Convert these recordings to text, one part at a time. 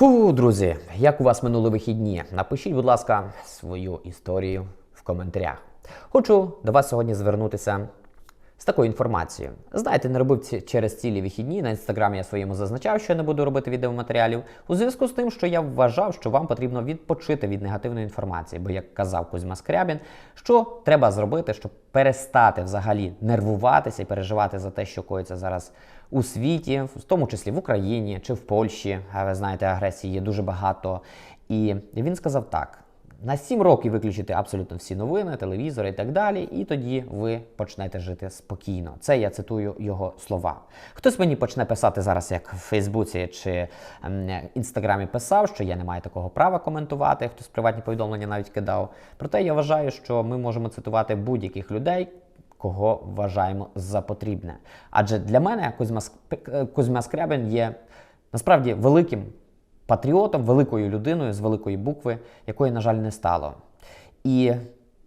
Фу, друзі, як у вас минули вихідні? Напишіть, будь ласка, свою історію в коментарях. Хочу до вас сьогодні звернутися з такою інформацією. Знаєте, не робив через цілі вихідні. На інстаграмі я своєму зазначав, що я не буду робити відеоматеріалів. У зв'язку з тим, що я вважав, що вам потрібно відпочити від негативної інформації. Бо, як казав Кузьма Скрябін, що треба зробити, щоб перестати взагалі нервуватися і переживати за те, що коїться зараз у світі, в тому числі в Україні чи в Польщі. Ви знаєте, агресії є дуже багато. І він сказав так. На 7 років виключити абсолютно всі новини, телевізори і так далі, і тоді ви почнете жити спокійно. Це я цитую його слова. Хтось мені почне писати зараз, як в Фейсбуці чи ем, Інстаграмі писав, що я не маю такого права коментувати, хтось приватні повідомлення навіть кидав. Проте я вважаю, що ми можемо цитувати будь-яких людей, кого вважаємо за потрібне. Адже для мене Кузьма, Кузьма Скрябин є насправді великим патріотом, великою людиною з великої букви, якої, на жаль, не стало. І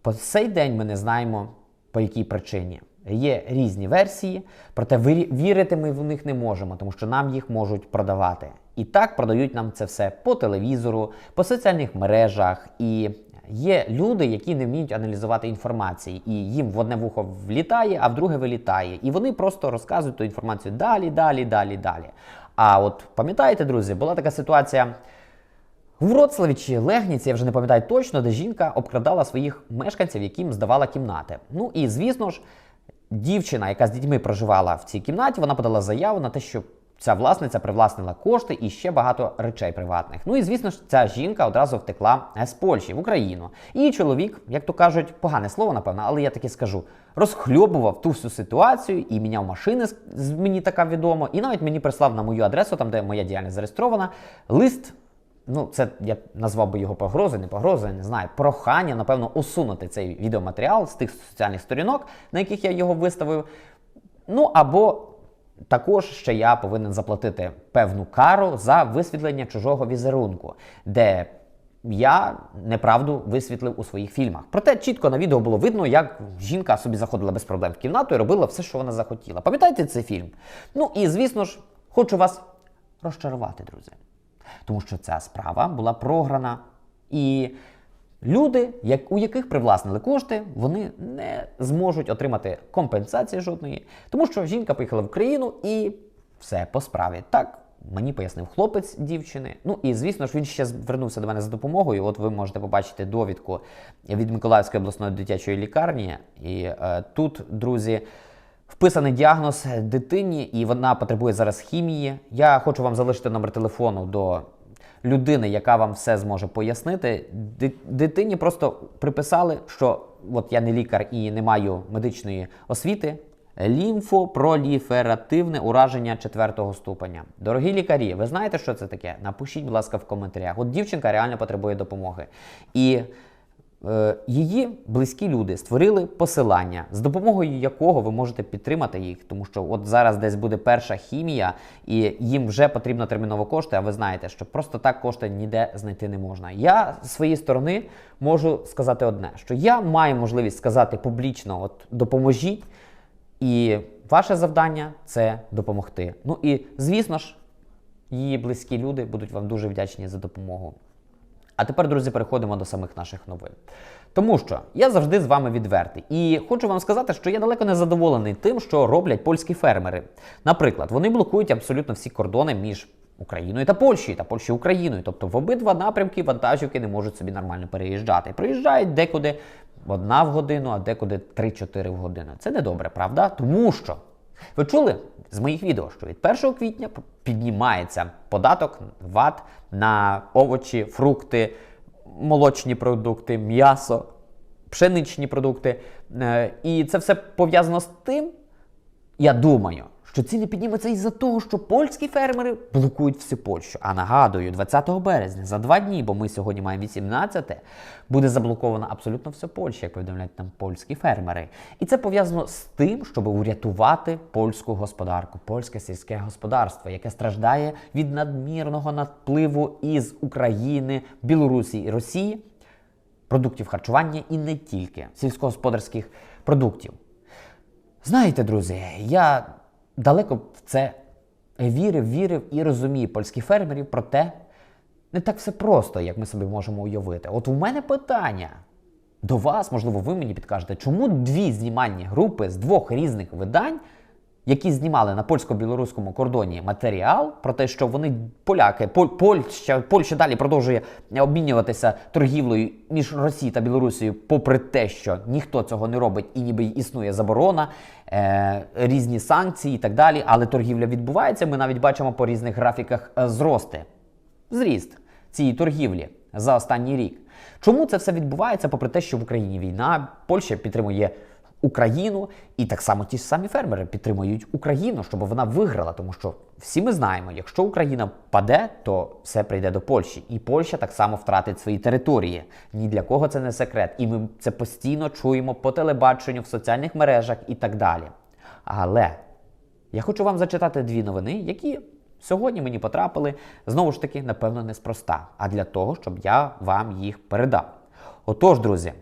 по цей день ми не знаємо, по якій причині. Є різні версії, проте вірити ми в них не можемо, тому що нам їх можуть продавати. І так продають нам це все по телевізору, по соціальних мережах. І є люди, які не вміють аналізувати інформацію, і їм в одне вухо влітає, а в друге вилітає. І вони просто розказують ту інформацію далі, далі, далі, далі. А от пам'ятаєте, друзі, була така ситуація. В Вроцлаві чи Легніці, я вже не пам'ятаю точно, де жінка обкрадала своїх мешканців, яким здавала кімнати. Ну і звісно ж, дівчина, яка з дітьми проживала в цій кімнаті, вона подала заяву на те, що ця власниця привласнила кошти і ще багато речей приватних. Ну і звісно ж, ця жінка одразу втекла з Польщі в Україну. І чоловік, як то кажуть, погане слово, напевно, але я таки скажу, розхльобував ту всю ситуацію і міняв машини, мені така відомо, і навіть мені прислав на мою адресу, там де моя діяльність зареєстрована, лист Ну, це я назвав би його погрози, не погрози, не знаю. Прохання, напевно, усунути цей відеоматеріал з тих соціальних сторінок, на яких я його виставив. Ну або також ще я повинен заплатити певну кару за висвітлення чужого візерунку, де я неправду висвітлив у своїх фільмах. Проте чітко на відео було видно, як жінка собі заходила без проблем в кімнату і робила все, що вона захотіла. Пам'ятаєте цей фільм? Ну і звісно ж, хочу вас розчарувати, друзі. Тому що ця справа була програна. І люди, як, у яких привласнили кошти, вони не зможуть отримати компенсації жодної, тому що жінка поїхала в країну і все по справі. Так. Мені пояснив хлопець дівчини. Ну і звісно ж він ще звернувся до мене за допомогою. От ви можете побачити довідку від Миколаївської обласної дитячої лікарні. І е, тут, друзі, Вписаний діагноз дитині, і вона потребує зараз хімії. Я хочу вам залишити номер телефону до людини, яка вам все зможе пояснити. Дитині просто приписали, що от я не лікар і не маю медичної освіти. Лімфопроліферативне ураження четвертого ступеня. Дорогі лікарі, ви знаєте, що це таке? Напишіть, будь ласка, в коментарях. От дівчинка реально потребує допомоги. І Е, Її близькі люди створили посилання, з допомогою якого ви можете підтримати їх, тому що от зараз десь буде перша хімія, і їм вже потрібно терміново кошти. А ви знаєте, що просто так кошти ніде знайти не можна. Я з своєї сторони можу сказати одне: що я маю можливість сказати публічно: от допоможіть, і ваше завдання це допомогти. Ну і звісно ж, її близькі люди будуть вам дуже вдячні за допомогу. А тепер, друзі, переходимо до самих наших новин. Тому що я завжди з вами відвертий. І хочу вам сказати, що я далеко не задоволений тим, що роблять польські фермери. Наприклад, вони блокують абсолютно всі кордони між Україною та Польщею, та Польщею Україною. Тобто в обидва напрямки вантажівки не можуть собі нормально переїжджати. Приїжджають декуди одна в годину, а декуди 3-4 в годину. Це не добре, правда? Тому що ви чули з моїх відео, що від 1 квітня піднімається податок ВАТ на овочі, фрукти, молочні продукти, м'ясо, пшеничні продукти. Е, І це все пов'язано з тим, я думаю, що ціни піднімуться із-за того, що польські фермери блокують всю Польщу. А нагадую, 20 березня за два дні, бо ми сьогодні маємо 18, буде заблокована абсолютно вся Польща, як повідомляють нам польські фермери. І це пов'язано з тим, щоб урятувати польську господарку, польське сільське господарство, яке страждає від надмірного надпливу із України, Білорусі і Росії продуктів харчування і не тільки сільськогосподарських продуктів. Знаєте, друзі, я далеко в це вірив, вірив і розумію польських фермерів, проте не так все просто, як ми собі можемо уявити. От у мене питання до вас, можливо, ви мені підкажете, чому дві знімальні групи з двох різних видань, які знімали на польсько-білоруському кордоні матеріал про те, що вони поляки, Поль, Польща, Польща далі продовжує обмінюватися торгівлею між Росією та Білорусією, попри те, що ніхто цього не робить і ніби існує заборона, е, різні санкції і так далі. Але торгівля відбувається. Ми навіть бачимо по різних графіках е, зрости зріст цієї торгівлі за останній рік. Чому це все відбувається, попри те, що в Україні війна, Польща підтримує Україну, і так само ті ж самі фермери підтримують Україну, щоб вона виграла. Тому що всі ми знаємо, якщо Україна паде, то все прийде до Польщі, і Польща так само втратить свої території. Ні для кого це не секрет. І ми це постійно чуємо по телебаченню, в соціальних мережах і так далі. Але я хочу вам зачитати дві новини, які сьогодні мені потрапили знову ж таки, напевно, неспроста, а для того, щоб я вам їх передав. Отож, друзі,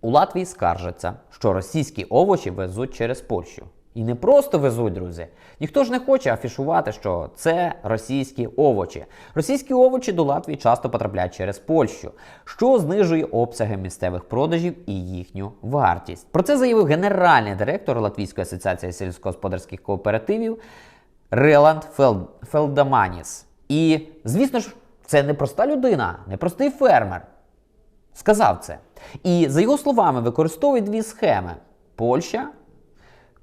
у Латвії скаржаться, що російські овочі везуть через Польщу. І не просто везуть, друзі. Ніхто ж не хоче афішувати, що це російські овочі. Російські овочі до Латвії часто потрапляють через Польщу, що знижує обсяги місцевих продажів і їхню вартість. Про це заявив генеральний директор Латвійської асоціації сільськогосподарських кооперативів Реланд Фел... Фелдаманіс. І, звісно ж, це не проста людина, не простий фермер. Сказав це. І за його словами, використовують дві схеми: Польща.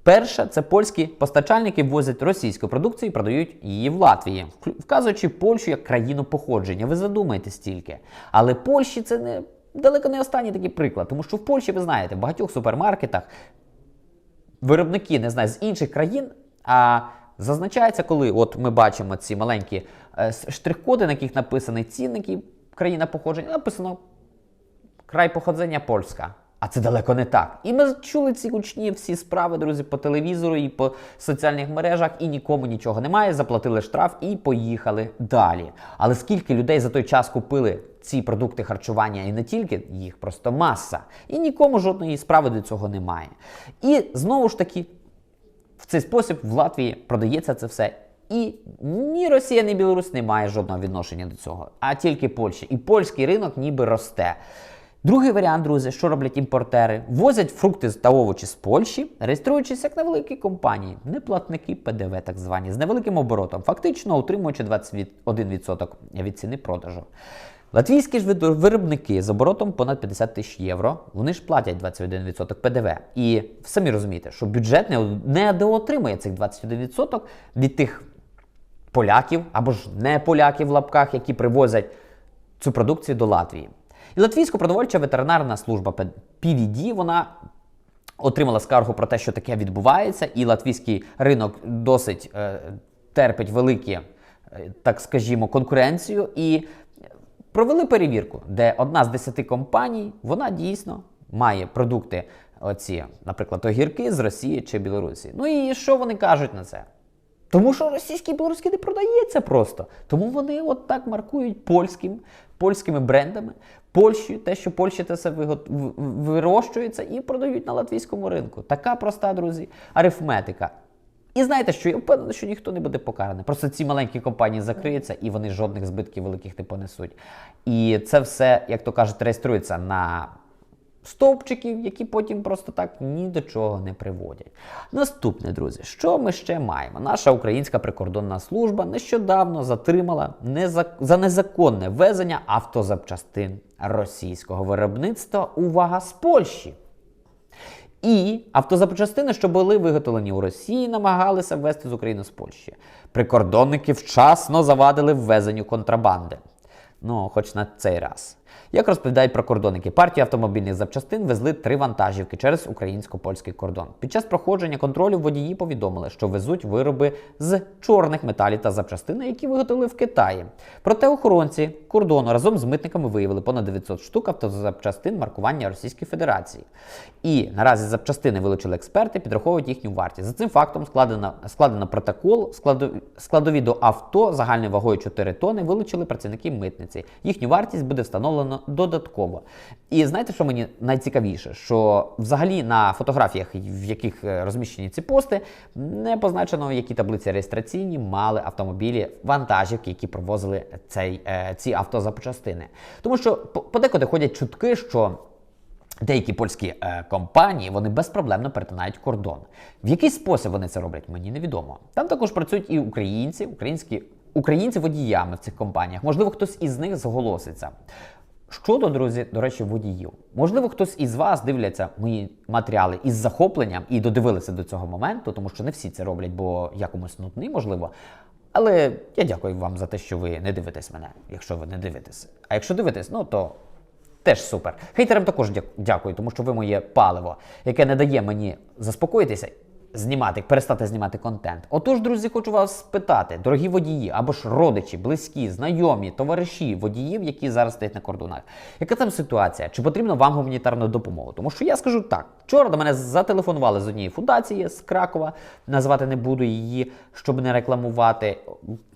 Перша це польські постачальники возять російську продукцію і продають її в Латвії, вказуючи Польщу як країну походження. Ви задумаєтесь тільки. Але Польщі це не далеко не останній такий приклад, тому що в Польщі, ви знаєте, в багатьох супермаркетах виробники не знаю, з інших країн. А зазначається, коли от ми бачимо ці маленькі е, штрих-коди, на яких написані цінники, країна походження, написано край походження польська. А це далеко не так. І ми чули ці гучні всі справи, друзі, по телевізору і по соціальних мережах, і нікому нічого немає. Заплатили штраф і поїхали далі. Але скільки людей за той час купили ці продукти харчування і не тільки їх, просто маса. І нікому жодної справи до цього немає. І знову ж таки, в цей спосіб в Латвії продається це все. І ні Росія, ні Білорусь не має жодного відношення до цього, а тільки Польща. І польський ринок ніби росте. Другий варіант, друзі, що роблять імпортери? Возять фрукти та овочі з Польщі, реєструючись як невеликі компанії, неплатники ПДВ, так звані, з невеликим оборотом, фактично отримуючи 21% від ціни продажу. Латвійські ж виробники з оборотом понад 50 тисяч євро, вони ж платять 21% ПДВ. І самі розумієте, що бюджет не, доотримує цих 21% від тих поляків або ж не поляків в лапках, які привозять цю продукцію до Латвії. І Латвійська продовольча ветеринарна служба PVD, вона отримала скаргу про те, що таке відбувається, і латвійський ринок досить е, терпить великі, е, так скажімо, конкуренцію. І провели перевірку, де одна з десяти компаній, вона дійсно має продукти, оці, наприклад, огірки з Росії чи Білорусі. Ну і що вони кажуть на це? Тому що російський і білоруський не продається просто. Тому вони от так маркують польським, польськими брендами, Польщею, те, що Польщі це все вирощується і продають на латвійському ринку. Така проста, друзі, арифметика. І знаєте, що я впевнений, що ніхто не буде покараний. Просто ці маленькі компанії закриються і вони жодних збитків великих не понесуть. І це все, як то кажуть, реєструється на стовпчиків, які потім просто так ні до чого не приводять. Наступне, друзі, що ми ще маємо? Наша українська прикордонна служба нещодавно затримала незак... за незаконне везення автозапчастин російського виробництва. Увага з Польщі. І автозапчастини, що були виготовлені у Росії, намагалися ввести з України з Польщі. Прикордонники вчасно завадили ввезенню контрабанди. Ну, хоч на цей раз. Як розповідають прикордонники, партії автомобільних запчастин везли три вантажівки через українсько-польський кордон. Під час проходження контролю водії повідомили, що везуть вироби з чорних металів та запчастини, які виготовили в Китаї. Проте охоронці кордону разом з митниками виявили понад 900 штук автозапчастин маркування Російської Федерації. І наразі запчастини вилучили експерти, підраховують їхню вартість. За цим фактом складено, складено протокол, складові, складові до авто загальною вагою 4 тони вилучили працівники митниці. Їхню вартість буде встановлено зроблено додатково. І знаєте, що мені найцікавіше? Що взагалі на фотографіях, в яких е, розміщені ці пости, не позначено, які таблиці реєстраційні мали автомобілі вантажівки, які провозили цей, е, ці автозапчастини. Тому що подекуди ходять чутки, що. Деякі польські е, компанії вони безпроблемно перетинають кордон. В який спосіб вони це роблять, мені невідомо. Там також працюють і українці, українські українці водіями в цих компаніях. Можливо, хтось із них зголоситься. Щодо, друзі, до речі, водіїв. Можливо, хтось із вас дивляться мої матеріали із захопленням і додивилися до цього моменту, тому що не всі це роблять, бо я комусь нудний, можливо. Але я дякую вам за те, що ви не дивитесь мене, якщо ви не дивитесь. А якщо дивитесь, ну то Теж супер. Хейтерам також дякую, тому що ви моє паливо, яке не дає мені заспокоїтися, знімати, перестати знімати контент. Отож, друзі, хочу вас спитати, дорогі водії, або ж родичі, близькі, знайомі, товариші водіїв, які зараз стоять на кордонах. Яка там ситуація? Чи потрібна вам гуманітарна допомога? Тому що я скажу так: вчора до мене зателефонували з однієї фундації з Кракова, назвати не буду її, щоб не рекламувати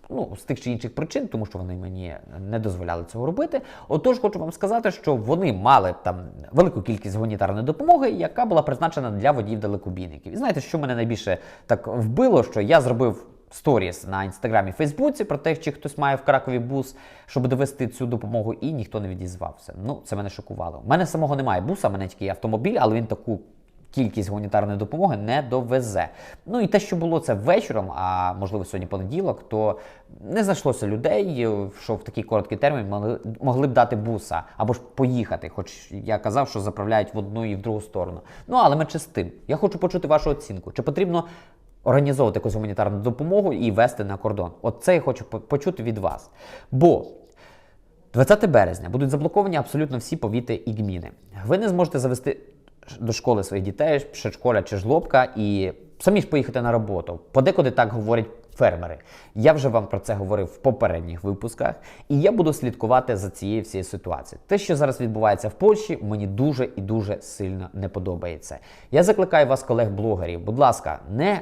ну, з тих чи інших причин, тому що вони мені не дозволяли цього робити. Отож, хочу вам сказати, що вони мали там велику кількість гуманітарної допомоги, яка була призначена для водіїв далекобійників. І знаєте, що мене найбільше так вбило, що я зробив. Сторіс на інстаграмі Фейсбуці про те, чи хтось має в Кракові бус, щоб довести цю допомогу, і ніхто не відізвався. Ну, це мене шокувало. У мене самого немає буса, у мене тільки автомобіль, але він таку кількість гуманітарної допомоги не довезе. Ну і те, що було це вечором, а можливо сьогодні понеділок, то не знайшлося людей, що в такий короткий термін могли, могли б дати буса або ж поїхати. Хоч я казав, що заправляють в одну і в другу сторону. Ну але менше з тим. Я хочу почути вашу оцінку. Чи потрібно організовувати якусь гуманітарну допомогу і вести на кордон? От це я хочу почути від вас. Бо 20 березня будуть заблоковані абсолютно всі повіти і гміни. Ви не зможете завести до школи своїх дітей, школя чи жлобка, і самі ж поїхати на роботу. Подекуди так говорять фермери. Я вже вам про це говорив в попередніх випусках, і я буду слідкувати за цією всією ситуацією. Те, що зараз відбувається в Польщі, мені дуже і дуже сильно не подобається. Я закликаю вас, колег-блогерів, будь ласка, не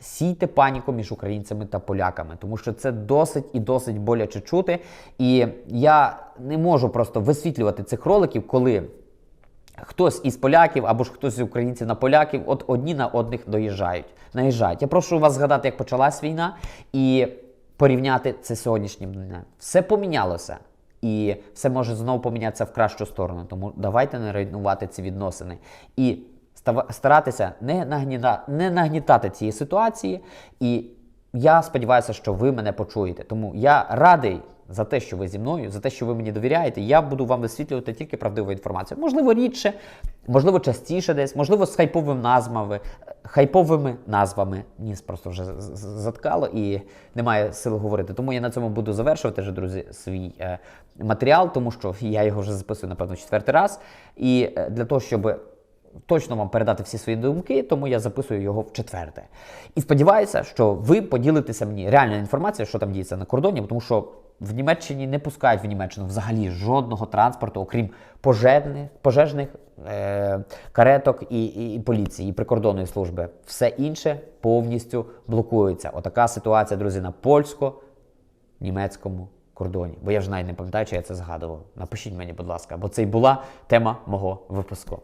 сійте паніку між українцями та поляками, тому що це досить і досить боляче чути. І я не можу просто висвітлювати цих роликів, коли хтось із поляків або ж хтось з українців на поляків, от одні на одних доїжджають, наїжджають. Я прошу вас згадати, як почалась війна, і порівняти це сьогоднішнім днем. Все помінялося. І все може знову помінятися в кращу сторону. Тому давайте не руйнувати ці відносини. І старатися не, нагніда, не нагнітати цієї ситуації. І я сподіваюся, що ви мене почуєте. Тому я радий за те, що ви зі мною, за те, що ви мені довіряєте. Я буду вам висвітлювати тільки правдиву інформацію. Можливо, рідше, можливо, частіше десь, можливо, з хайповими назвами, хайповими назвами. Ніс просто вже заткало і немає сили говорити. Тому я на цьому буду завершувати вже, друзі, свій е, матеріал, тому що я його вже записую, напевно, четвертий раз. І е, для того, щоб точно вам передати всі свої думки, тому я записую його в четверте. І сподіваюся, що ви поділитеся мені реальною інформацією, що там діється на кордоні, тому що в Німеччині не пускають в Німеччину взагалі жодного транспорту, окрім пожежних, пожежних е- кареток і, і, і поліції, і прикордонної служби. Все інше повністю блокується. Отака ситуація, друзі, на польсько-німецькому кордоні. Бо я вже навіть не пам'ятаю, чи я це згадував. Напишіть мені, будь ласка, бо це й була тема мого випуску.